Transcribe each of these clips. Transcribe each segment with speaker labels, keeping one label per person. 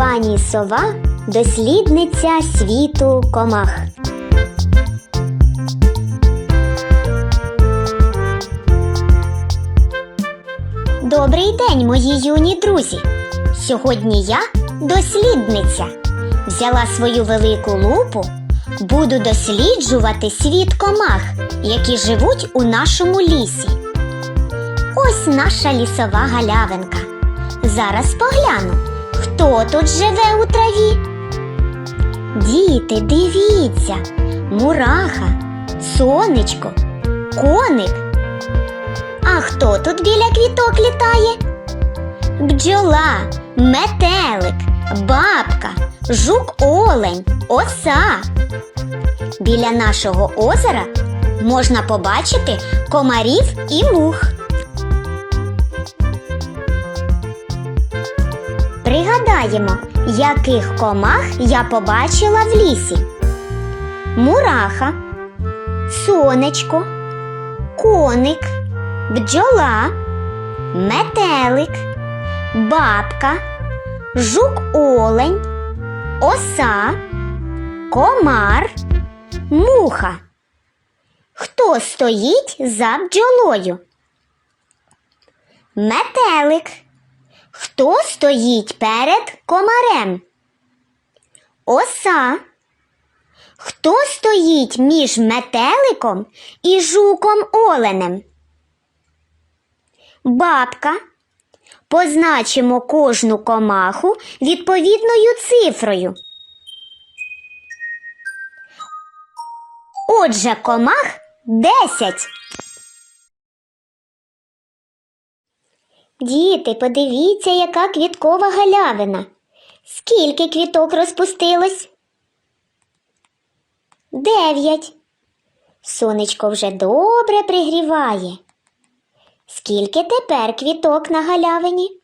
Speaker 1: Пані сова дослідниця світу комах. Добрий день, мої юні друзі! Сьогодні я дослідниця. Взяла свою велику лупу, буду досліджувати світ комах, які живуть у нашому лісі. Ось наша лісова галявинка. Зараз погляну, хто тут живе у траві. Діти, дивіться, мураха, сонечко, коник. А хто тут біля квіток літає? Бджола, метелик, бабка, жук олень, оса. Біля нашого озера можна побачити комарів і мух. Пригадаємо, яких комах я побачила в лісі. Мураха, сонечко, коник, бджола, метелик, бабка, жук олень, оса, комар, муха. Хто стоїть за бджолою? Метелик. Хто стоїть перед комарем? Оса. Хто стоїть між метеликом і жуком оленем? Бабка. Позначимо кожну комаху відповідною цифрою. Отже, комах 10. Діти, подивіться, яка квіткова галявина. Скільки квіток розпустилось? Дев'ять. Сонечко вже добре пригріває. Скільки тепер квіток на галявині?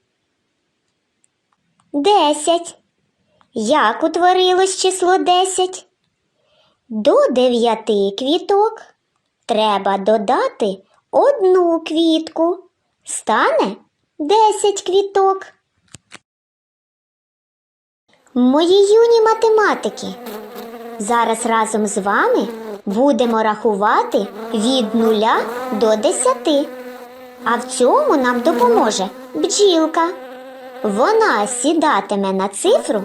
Speaker 1: Десять. Як утворилось число десять? До дев'яти квіток треба додати одну квітку. Стане десять квіток. Мої юні математики. Зараз разом з вами будемо рахувати від нуля до десяти. А в цьому нам допоможе бджілка. Вона сідатиме на цифру,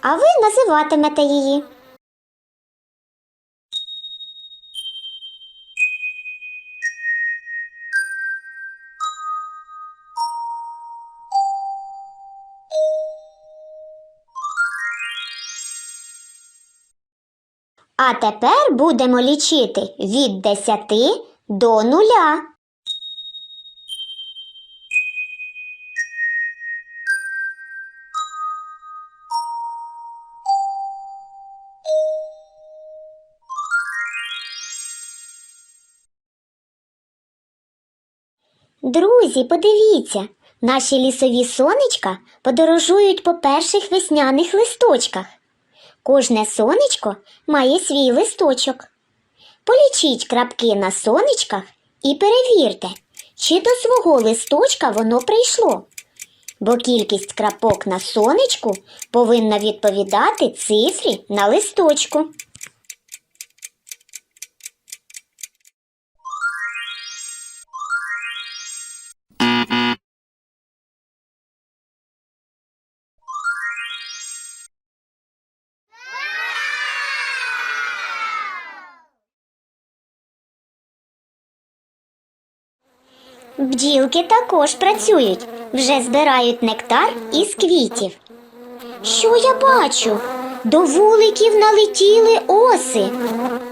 Speaker 1: а ви називатимете її. А тепер будемо лічити від 10 до нуля. Друзі, подивіться, наші лісові сонечка подорожують по перших весняних листочках. Кожне сонечко має свій листочок. Полічіть крапки на сонечках і перевірте, чи до свого листочка воно прийшло. Бо кількість крапок на сонечку повинна відповідати цифрі на листочку. Бджілки також працюють, вже збирають нектар із квітів. Що я бачу? До вуликів налетіли оси.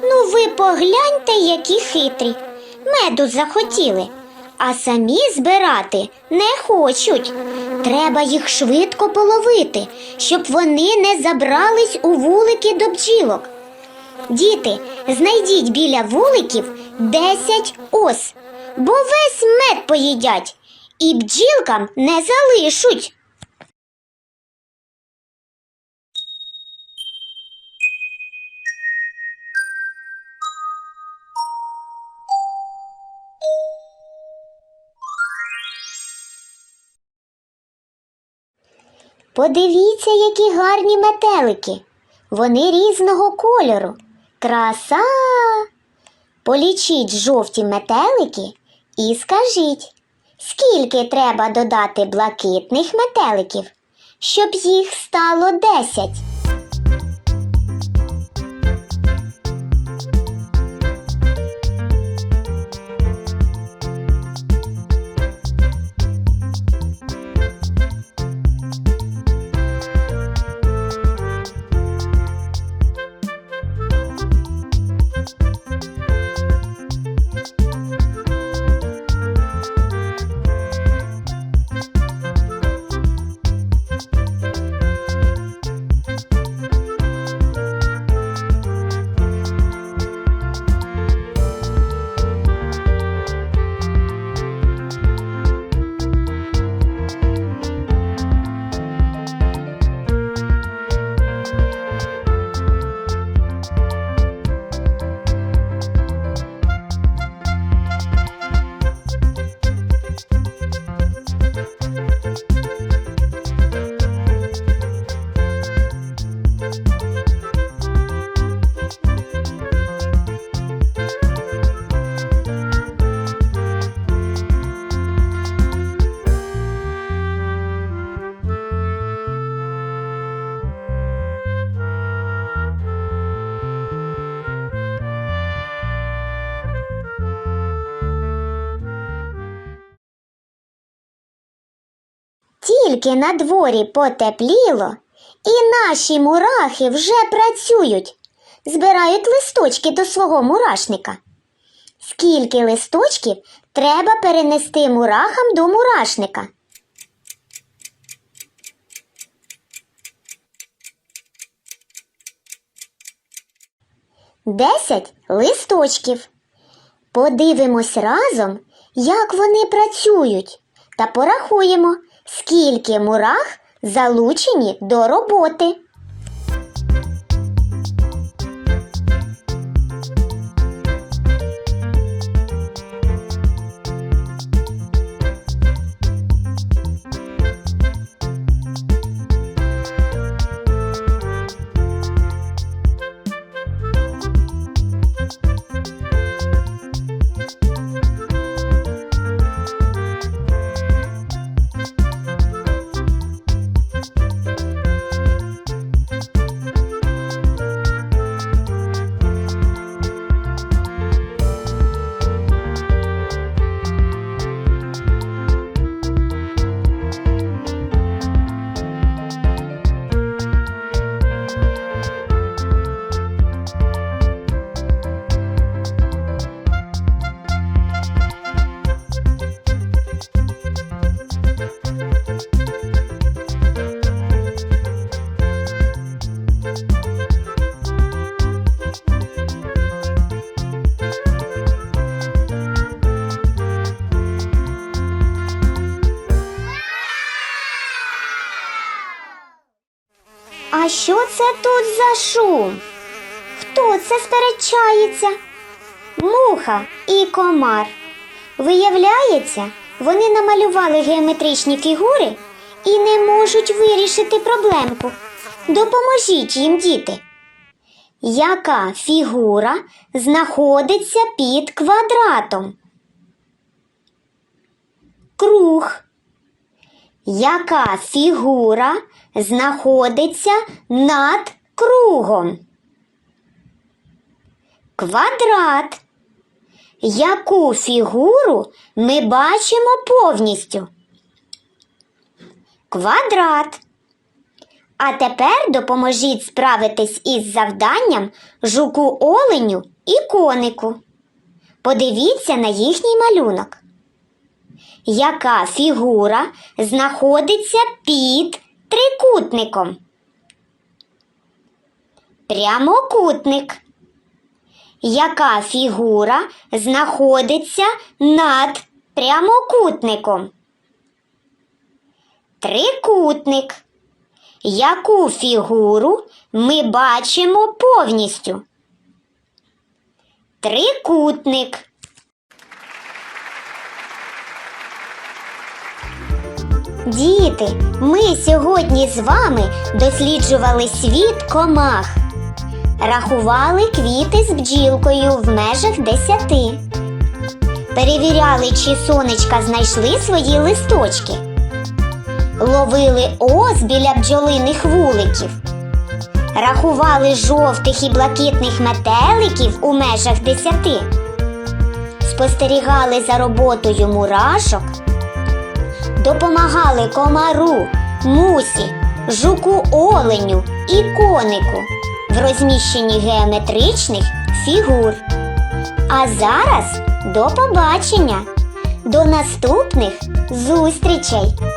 Speaker 1: Ну, ви погляньте, які хитрі. Меду захотіли, а самі збирати не хочуть. Треба їх швидко половити, щоб вони не забрались у вулики до бджілок. Діти, знайдіть біля вуликів 10 ос, бо весь мед поїдять і бджілкам не залишуть. Подивіться, які гарні метелики. Вони різного кольору. Краса. Полічіть жовті метелики і скажіть, скільки треба додати блакитних метеликів, щоб їх стало 10? Тільки на дворі потепліло, і наші мурахи вже працюють, збирають листочки до свого мурашника. Скільки листочків треба перенести мурахам до мурашника? Десять листочків. Подивимось разом, як вони працюють, та порахуємо, скільки мурах залучені до роботи. Що це тут за шум? Хто це сперечається? Муха і комар. Виявляється, вони намалювали геометричні фігури і не можуть вирішити проблемку. Допоможіть їм, діти. Яка фігура знаходиться під квадратом? Круг. Яка фігура знаходиться над кругом? Квадрат. Яку фігуру ми бачимо повністю? Квадрат. А тепер допоможіть справитись із завданням жуку оленю і конику. Подивіться на їхній малюнок. Яка фігура знаходиться під трикутником? Прямокутник. Яка фігура знаходиться над прямокутником? Трикутник. Яку фігуру ми бачимо повністю? Трикутник. Діти, ми сьогодні з вами досліджували світ комах. Рахували квіти з бджілкою в межах десяти. Перевіряли, чи сонечка знайшли свої листочки. Ловили ос біля бджолиних вуликів. Рахували жовтих і блакитних метеликів у межах десяти. Спостерігали за роботою мурашок допомагали комару, мусі, жуку оленю і конику в розміщенні геометричних фігур. А зараз до побачення, до наступних зустрічей!